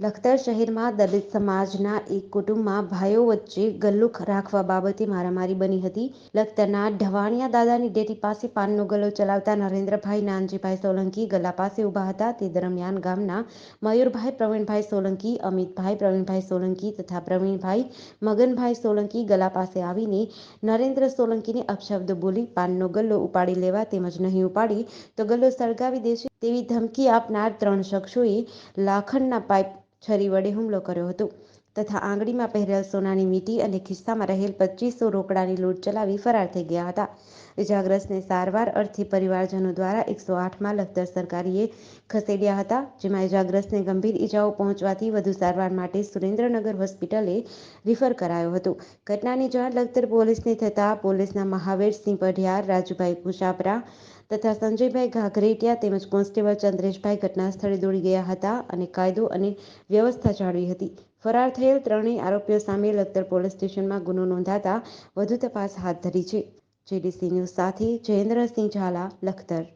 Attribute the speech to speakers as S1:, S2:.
S1: લખતર શહેરમાં દલિત સમાજના એક કુટુંબમાં ભાઈઓ વચ્ચે ગલ્લો રાખવા બાબતે મારામારી બની હતી. લખતરના ઢવાણિયા દાદાની ડેરી પાસે પાનનો ગલ્લો ચલાવતા નરેન્દ્રભાઈ નાનજીભાઈ સોલંકી ગલ્લા પાસે ઊભા હતા. તે દરમિયાન ગામના મયુરભાઈ, પ્રવીણભાઈ સોલંકી, અમિતભાઈ, પ્રવીણભાઈ સોલંકી તથા પ્રવીણભાઈ મગનભાઈ સોલંકી ગલ્લા પાસે આવીને નરેન્દ્ર સોલંકીને અપશબ્દ બોલી પાનનો ગલ્લો ઉપાડી લેવા તેમજ નહીં ઉપાડી તો ગલ્લો સળગાવી દેશે તેવી ધમકી આપનાર ત્રણ શખ્સોએ લાખણના પાઇપ છરી વડે હુમલો કર્યો હતો. તથા આંગળીમાં પહેરેલ સોનાની મીટી અને ખિસ્સામાં રહેલ પચીસો રોકડાની લૂંટ ચલાવી ફરાર થઈ ગયા હતા. ઇજાગ્રસ્તને સારવાર અર્થે પરિવારજનો દ્વારા એકસો આઠમાં લખતર સરકારીએ ખસેડ્યા હતા, જેમાં ઇજાગ્રસ્તને ગંભીર ઇજાઓ પહોંચવાથી વધુ સારવાર માટે સુરેન્દ્રનગર હોસ્પિટલે રિફર કરાયો હતો. ઘટનાની જાણ લખતર પોલીસને થતાં પોલીસના મહાવીરસિંહ પઢિયાર, રાજુભાઈ કુશાપરા તથા સંજયભાઈ ઘાઘરેટિયા તેમજ કોન્સ્ટેબલ ચંદ્રેશભાઈ ઘટના સ્થળે દોડી ગયા હતા અને કાયદો અને વ્યવસ્થા જાળવી હતી. ફરાર થયેલ ત્રણેય આરોપીઓ સામે લખતર પોલીસ સ્ટેશનમાં ગુનો નોંધાતા વધુ તપાસ હાથ ધરી છે. જેડીસી ન્યૂઝ સાથે જયેન્દ્રસિંહ ઝાલા, લખતર